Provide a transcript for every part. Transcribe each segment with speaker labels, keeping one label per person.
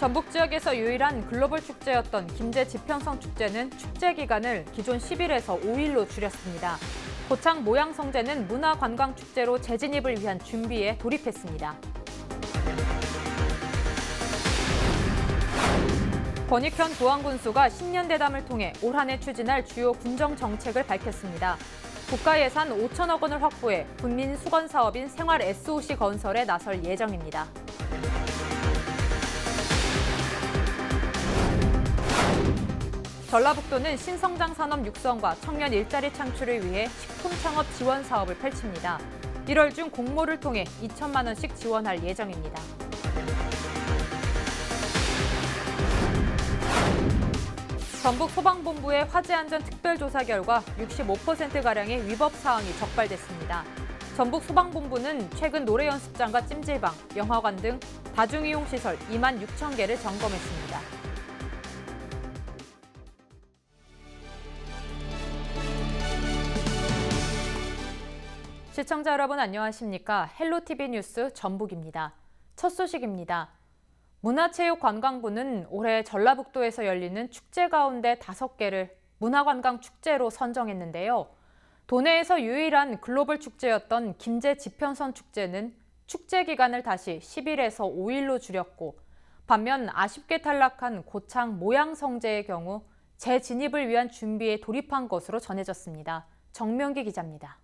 Speaker 1: 전북 지역에서 유일한 글로벌 축제였던 김제 지평선 축제는 축제 기간을 기존 10일에서 5일로 줄였습니다. 고창 모양성제는 문화관광축제로 재진입을 위한 준비에 돌입했습니다. 권익현 보안군수가 신년 대담을 통해 올 한 해 추진할 주요 군정 정책을 밝혔습니다. 국가 예산 5천억 원을 확보해 군민 수건 사업인 생활 SOC 건설에 나설 예정입니다. 전라북도는 신성장 산업 육성과 청년 일자리 창출을 위해 식품 창업 지원 사업을 펼칩니다. 1월 중 공모를 통해 2천만 원씩 지원할 예정입니다. 전북 소방본부의 화재 안전 특별조사 결과 65%가량의 위법 사항이 적발됐습니다. 전북 소방본부는 최근 노래 연습장과 찜질방, 영화관 등 다중이용 시설 2만 6천 개를 점검했습니다. 시청자 여러분 안녕하십니까? 헬로티비 뉴스 전북입니다. 첫 소식입니다. 문화체육관광부는 올해 전라북도에서 열리는 축제 가운데 다섯 개를 문화관광 축제로 선정했는데요. 도내에서 유일한 글로벌 축제였던 김제 지평선 축제는 축제 기간을 다시 10일에서 5일로 줄였고 반면 아쉽게 탈락한 고창 모양성제의 경우 재진입을 위한 준비에 돌입한 것으로 전해졌습니다. 정명기 기자입니다.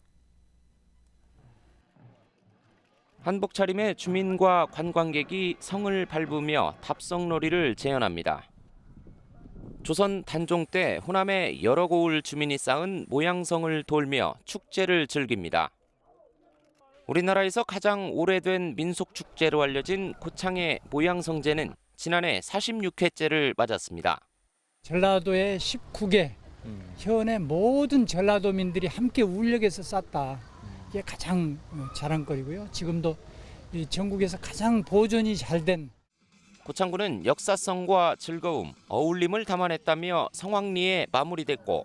Speaker 2: 한복 차림의 주민과 관광객이 성을 밟으며 답성놀이를 재현합니다. 조선 단종 때 호남의 여러 고을 주민이 쌓은 모양성을 돌며 축제를 즐깁니다. 우리나라에서 가장 오래된 민속 축제로 알려진 고창의 모양성제는 지난해 46회째를 맞았습니다.
Speaker 3: 전라도의 19개 현의 모든 전라도민들이 함께 울력해서 쌌다. 이게 가장 어, 자랑거리고요. 지금도 이 전국에서 가장 보존이 잘 된
Speaker 2: 고창군은 역사성과 즐거움, 어울림을 담아냈다며 성황리에 마무리됐고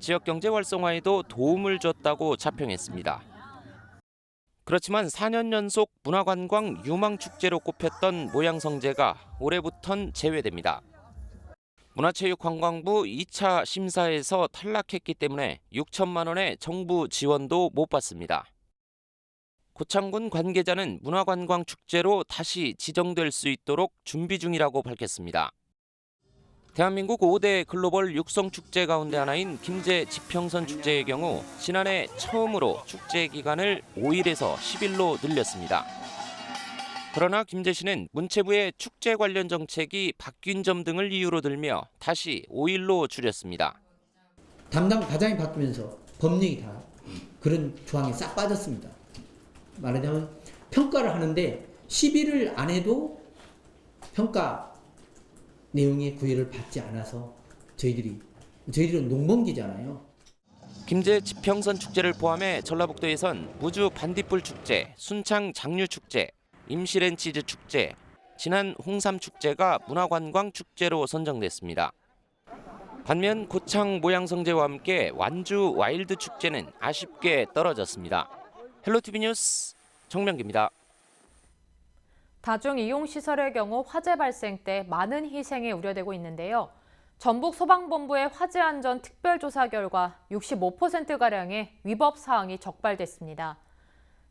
Speaker 2: 지역 경제 활성화에도 도움을 줬다고 자평했습니다. 그렇지만 4년 연속 문화관광 유망축제로 꼽혔던 모양성제가 올해부턴 제외됩니다. 문화체육관광부 2차 심사에서 탈락했기 때문에 6천만 원의 정부 지원도 못 받습니다. 고창군 관계자는 문화관광 축제로 다시 지정될 수 있도록 준비 중이라고 밝혔습니다. 대한민국 5대 글로벌 육성 축제 가운데 하나인 김제 지평선 축제의 경우 지난해 처음으로 축제 기간을 5일에서 10일로 늘렸습니다. 그러나 김제시는 문체부의 축제 관련 정책이 바뀐 점 등을 이유로 들며 다시 5일로 줄였습니다.
Speaker 4: 담당 과장이 바뀌면서 법령이 다 그런 조항이 싹 빠졌습니다. 말하자면 평가를 하는데 10일을 안 해도 평가 내용의 구애를 받지 않아서 저희들이 저희들은 농번기잖아요.
Speaker 2: 김제 지평선 축제를 포함해 전라북도에선 무주 반딧불 축제, 순창 장류 축제, 임시렌치즈 축제, 진안 홍삼 축제가 문화관광 축제로 선정됐습니다. 반면 고창 모양성제와 함께 완주 와일드 축제는 아쉽게 떨어졌습니다. 헬로티비 뉴스 정명기입니다.
Speaker 1: 다중 이용 시설의 경우 화재 발생 때 많은 희생이 우려되고 있는데요. 전북 소방본부의 화재 안전 특별조사 결과 65%가량의 위법 사항이 적발됐습니다.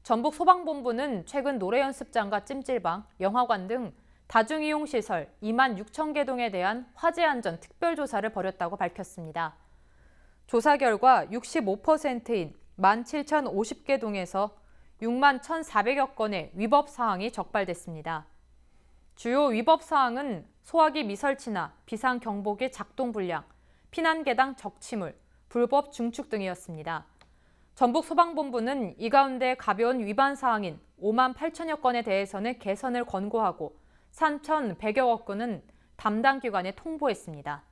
Speaker 1: 전북 소방본부는 최근 노래 연습장과 찜질방, 영화관 등 다중이용 시설 2만 6천 개 동에 대한 화재 안전 특별 조사를 벌였다고 밝혔습니다. 조사 결과 65%인 17,050개 동에서 6만 1,400여 건의 위법 사항이 적발됐습니다. 주요 위법 사항은 소화기 미설치나 비상 경보기 작동 불량, 피난 계당 적치물, 불법 중축 등이었습니다. 전북 소방본부는 이 가운데 가벼운 위반 사항인 5만 8천여 건에 대해서는 개선을 권고하고 3,100여억 건은 담당 기관에 통보했습니다.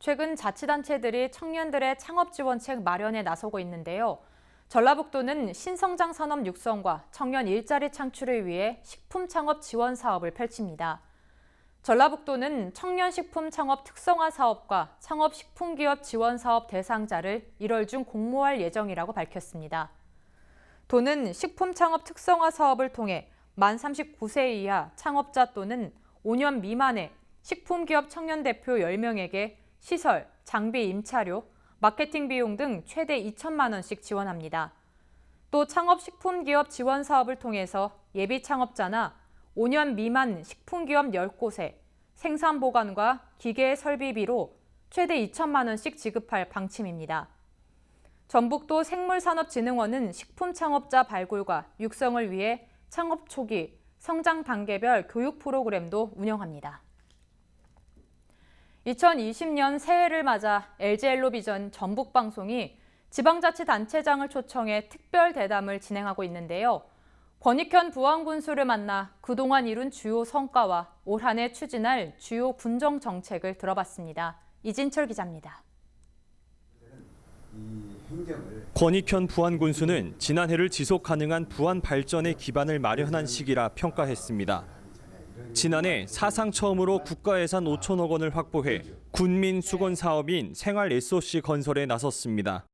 Speaker 1: 최근 자치단체들이 청년들의 창업 지원책 마련에 나서고 있는데요. 전라북도는 신성장 산업 육성과 청년 일자리 창출을 위해 식품 창업 지원 사업을 펼칩니다. 전라북도는 청년 식품 창업 특성화 사업과 창업 식품 기업 지원 사업 대상자를 1월 중 공모할 예정이라고 밝혔습니다. 도는 식품 창업 특성화 사업을 통해 만 39세 이하 창업자 또는 5년 미만의 식품기업 청년 대표 10명에게 시설, 장비 임차료, 마케팅 비용 등 최대 2천만 원씩 지원합니다. 또 창업 식품기업 지원 사업을 통해서 예비 창업자나 5년 미만 식품기업 10곳에 생산 보관과 기계 설비비로 최대 2천만 원씩 지급할 방침입니다. 전북도 생물산업진흥원은 식품 창업자 발굴과 육성을 위해 창업 초기 성장 단계별 교육 프로그램도 운영합니다. 2020년 새해를 맞아 LG엘로비전 전북 방송이 지방자치단체장을 초청해 특별 대담을 진행하고 있는데요. 권익현 부안군수를 만나 그동안 이룬 주요 성과와 올 한 해 추진할 주요 군정 정책을 들어봤습니다. 이진철 기자입니다.
Speaker 5: 권익현 부안군수는 지난해를 지속 가능한 부안 발전의 기반을 마련한 시기라 평가했습니다. 지난해 사상 처음으로 국가 예산 5천억 원을 확보해 군민 수건 사업인 생활 SOC 건설에 나섰습니다.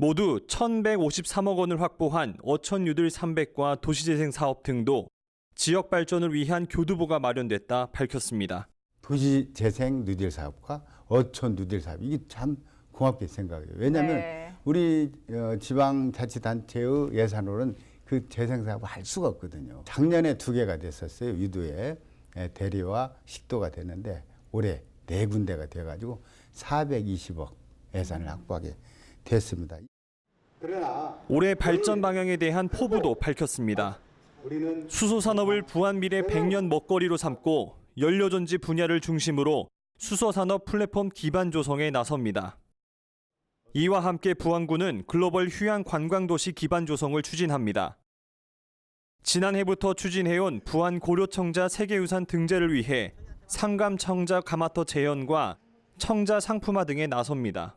Speaker 5: 모두 1,153억 원을 확보한 어촌 유들 300과 도시재생 사업 등도 지역 발전을 위한 교두보가 마련됐다 밝혔습니다.
Speaker 6: 도시 재생 누딜 사업과 어촌 누딜 사업 이게 참 고맙게 생각해요. 왜냐하면
Speaker 1: 네.
Speaker 6: 우리 어, 지방자치단체의 예산으로는 그 재생 사업을 할 수가 없거든요. 작년에 두 개가 됐었어요. 유도에 예, 대리와 식도가 됐는데 올해 네 군데가 돼가지고 420억 예산을 확보하게 됐습니다.
Speaker 5: 올해 발전 방향에 대한 포부도 밝혔습니다. 수소 산업을 부안 미래 100년 먹거리로 삼고 연료 전지 분야를 중심으로 수소 산업 플랫폼 기반 조성에 나섭니다. 이와 함께 부안군은 글로벌 휴양 관광 도시 기반 조성을 추진합니다. 지난해부터 추진해온 부안 고려청자 세계유산 등재를 위해 상감 청자 가마터 재현과 청자 상품화 등에 나섭니다.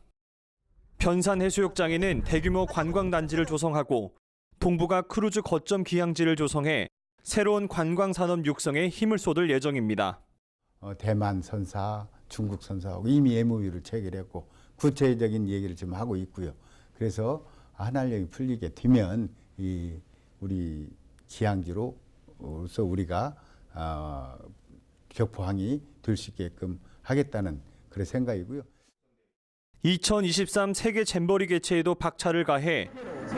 Speaker 5: 변산 해수욕장에는 대규모 관광 단지를 조성하고 동부가 크루즈 거점 기항지를 조성해 새로운 관광 산업 육성에 힘을 쏟을 예정입니다.
Speaker 6: 어, 대만 선사, 중국 선사하고 이미 MOU를 체결했고 구체적인 얘기를 지금 하고 있고요. 그래서 한알력이 풀리게 되면 이 우리 기항지로서 우리가 어, 격포항이 될 수 있게끔 하겠다는 그런 생각이고요.
Speaker 5: 2023 세계 잼버리 개최에도 박차를 가해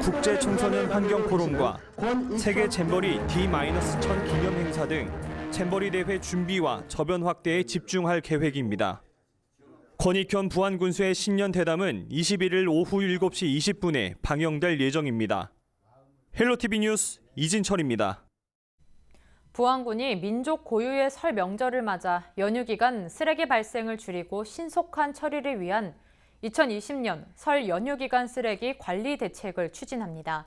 Speaker 5: 국제 청소년 환경 포럼과 세계 잼버리 D-1000 기념 행사 등 잼버리 대회 준비와 저변 확대에 집중할 계획입니다. 권익현 부안군수의 신년 대담은 21일 오후 7시 20분에 방영될 예정입니다. 헬로티비 뉴스 이진철입니다.
Speaker 1: 부안군이 민족 고유의 설 명절을 맞아 연휴 기간 쓰레기 발생을 줄이고 신속한 처리를 위한 2020년 설 연휴 기간 쓰레기 관리 대책을 추진합니다.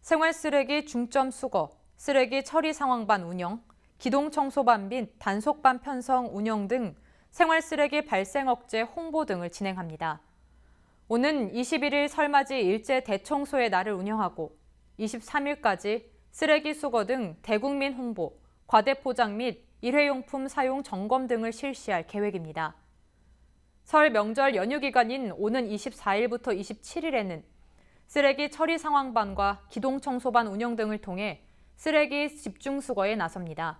Speaker 1: 생활 쓰레기 중점 수거, 쓰레기 처리 상황반 운영, 기동 청소반 및 단속반 편성 운영 등 생활 쓰레기 발생 억제 홍보 등을 진행합니다. 오는 21일 설맞이 일제 대청소의 날을 운영하고 23일까지 쓰레기 수거 등 대국민 홍보, 과대 포장 및 일회용품 사용 점검 등을 실시할 계획입니다. 설 명절 연휴 기간인 오는 24일부터 27일에는 쓰레기 처리 상황반과 기동 청소반 운영 등을 통해 쓰레기 집중 수거에 나섭니다.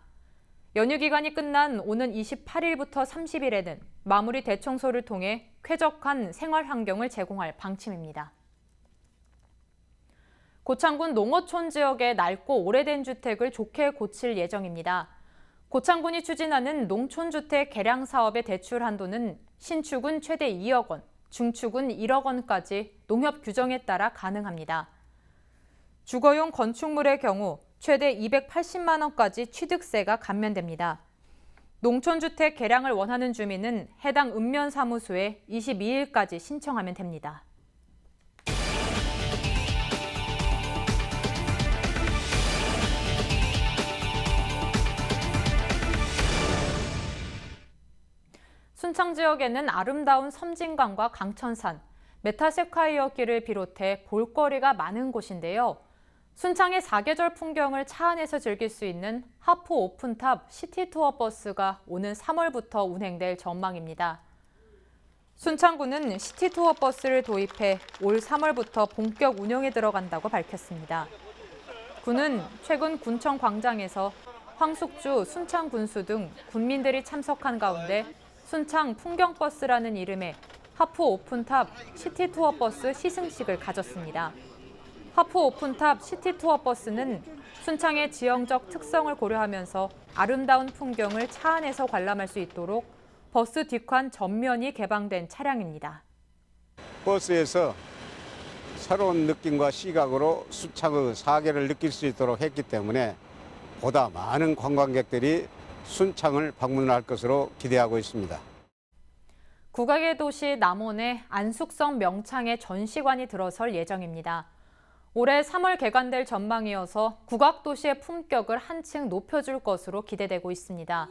Speaker 1: 연휴 기간이 끝난 오는 28일부터 30일에는 마무리 대청소를 통해 쾌적한 생활 환경을 제공할 방침입니다. 고창군 농어촌 지역의 낡고 오래된 주택을 좋게 고칠 예정입니다. 고창군이 추진하는 농촌주택 개량 사업의 대출 한도는 신축은 최대 2억 원, 중축은 1억 원까지 농협 규정에 따라 가능합니다. 주거용 건축물의 경우 최대 280만 원까지 취득세가 감면됩니다. 농촌주택 개량을 원하는 주민은 해당 읍면사무소에 22일까지 신청하면 됩니다. 순창 지역에는 아름다운 섬진강과 강천산, 메타세콰이어 길을 비롯해 볼거리가 많은 곳인데요. 순창의 사계절 풍경을 차 안에서 즐길 수 있는 하프 오픈탑 시티 투어 버스가 오는 3월부터 운행될 전망입니다. 순창구는 시티 투어 버스를 도입해 올 3월부터 본격 운영에 들어간다고 밝혔습니다. 군은 최근 군청 광장에서 황숙주, 순창 군수 등 군민들이 참석한 가운데 순창 풍경버스라는 이름의 하프 오픈탑 시티 투어 버스 시승식을 가졌습니다. 하프 오픈탑 시티 투어 버스는 순창의 지형적 특성을 고려하면서 아름다운 풍경을 차 안에서 관람할 수 있도록 버스 뒷칸 전면이 개방된 차량입니다.
Speaker 7: 버스에서 새로운 느낌과 시각으로 순창의 사계를 느낄 수 있도록 했기 때문에 보다 많은 관광객들이 순창을 방문할 것으로 기대하고 있습니다.
Speaker 1: 국악의 도시 남원의 안숙성 명창의 전시관이 들어설 예정입니다. 올해 3월 개관될 전망이어서 국악도시의 품격을 한층 높여줄 것으로 기대되고 있습니다.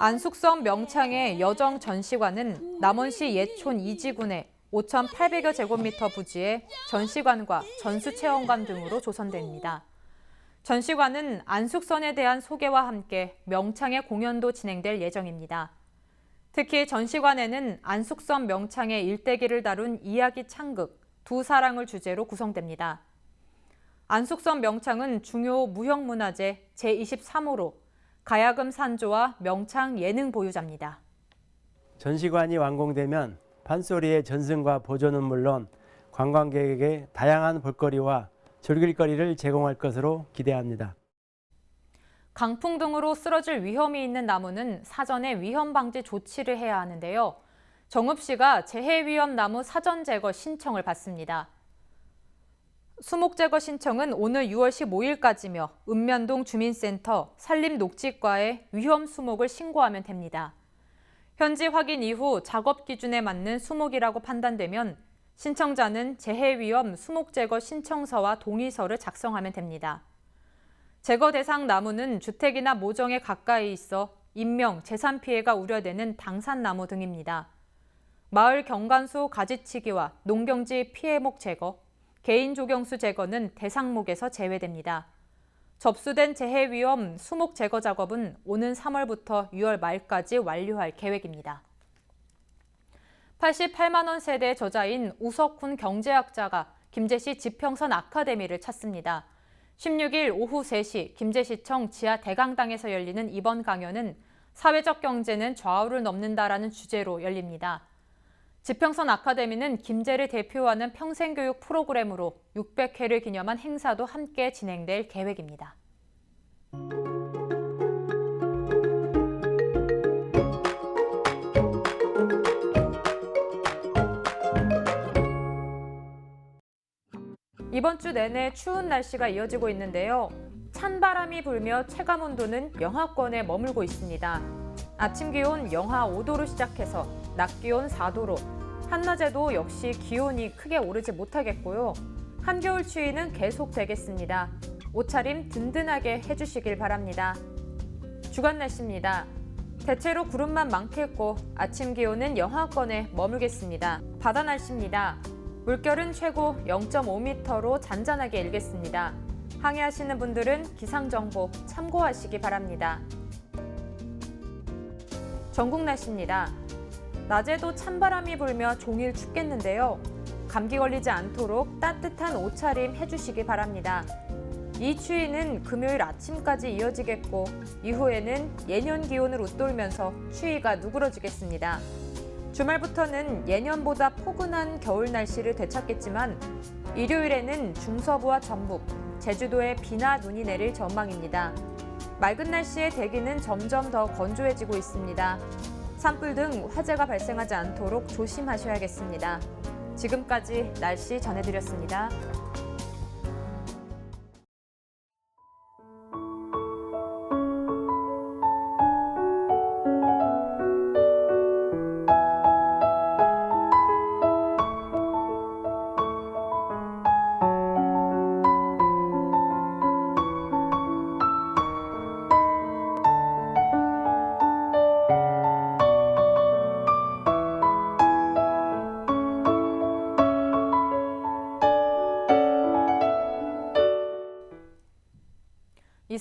Speaker 1: 안숙성 명창의 여정 전시관은 남원시 예촌 이지군의 5,800여 제곱미터 부지에 전시관과 전수체험관 등으로 조성됩니다. 전시관은 안숙선에 대한 소개와 함께 명창의 공연도 진행될 예정입니다. 특히 전시관에는 안숙선 명창의 일대기를 다룬 이야기 창극 두 사랑을 주제로 구성됩니다. 안숙선 명창은 중요 무형문화재 제23호로 가야금 산조와 명창 예능 보유자입니다.
Speaker 8: 전시관이 완공되면 판소리의 전승과 보존은 물론 관광객에게 다양한 볼거리와 즐길거리를 제공할 것으로 기대합니다.
Speaker 1: 강풍 등으로 쓰러질 위험이 있는 나무는 사전에 위험 방지 조치를 해야 하는데요. 정읍 씨가 재해 위험 나무 사전 제거 신청을 받습니다. 수목 제거 신청은 오늘 6월 15일까지며 읍면동 주민센터 산림녹지과에 위험 수목을 신고하면 됩니다. 현지 확인 이후 작업 기준에 맞는 수목이라고 판단되면 신청자는 재해 위험 수목 제거 신청서와 동의서를 작성하면 됩니다. 제거 대상 나무는 주택이나 모정에 가까이 있어 인명, 재산 피해가 우려되는 당산나무 등입니다. 마을 경관수 가지치기와 농경지 피해목 제거, 개인 조경수 제거는 대상목에서 제외됩니다. 접수된 재해 위험 수목 제거 작업은 오는 3월부터 6월 말까지 완료할 계획입니다. 88만 원 세대 저자인 우석훈 경제학자가 김제시 지평선 아카데미를 찾습니다. 16일 오후 3시 김제시청 지하 대강당에서 열리는 이번 강연은 사회적 경제는 좌우를 넘는다라는 주제로 열립니다. 지평선 아카데미는 김제를 대표하는 평생교육 프로그램으로 600회를 기념한 행사도 함께 진행될 계획입니다. 이번 주 내내 추운 날씨가 이어지고 있는데요. 찬 바람이 불며 체감 온도는 영하권에 머물고 있습니다. 아침 기온 영하 5도로 시작해서 낮 기온 4도로 한낮에도 역시 기온이 크게 오르지 못하겠고요. 한겨울 추위는 계속되겠습니다. 옷차림 든든하게 해주시길 바랍니다. 주간 날씨입니다. 대체로 구름만 많겠고 아침 기온은 영하권에 머물겠습니다. 바다 날씨입니다. 물결은 최고 0.5m로 잔잔하게 일겠습니다. 항해하시는 분들은 기상정보 참고하시기 바랍니다. 전국 날씨입니다. 낮에도 찬바람이 불며 종일 춥겠는데요. 감기 걸리지 않도록 따뜻한 옷차림 해주시기 바랍니다. 이 추위는 금요일 아침까지 이어지겠고 이후에는 예년 기온을 웃돌면서 추위가 누그러지겠습니다. 주말부터는 예년보다 포근한 겨울 날씨를 되찾겠지만 일요일에는 중서부와 전북, 제주도에 비나 눈이 내릴 전망입니다. 맑은 날씨의 대기는 점점 더 건조해지고 있습니다. 산불 등 화재가 발생하지 않도록 조심하셔야겠습니다. 지금까지 날씨 전해드렸습니다.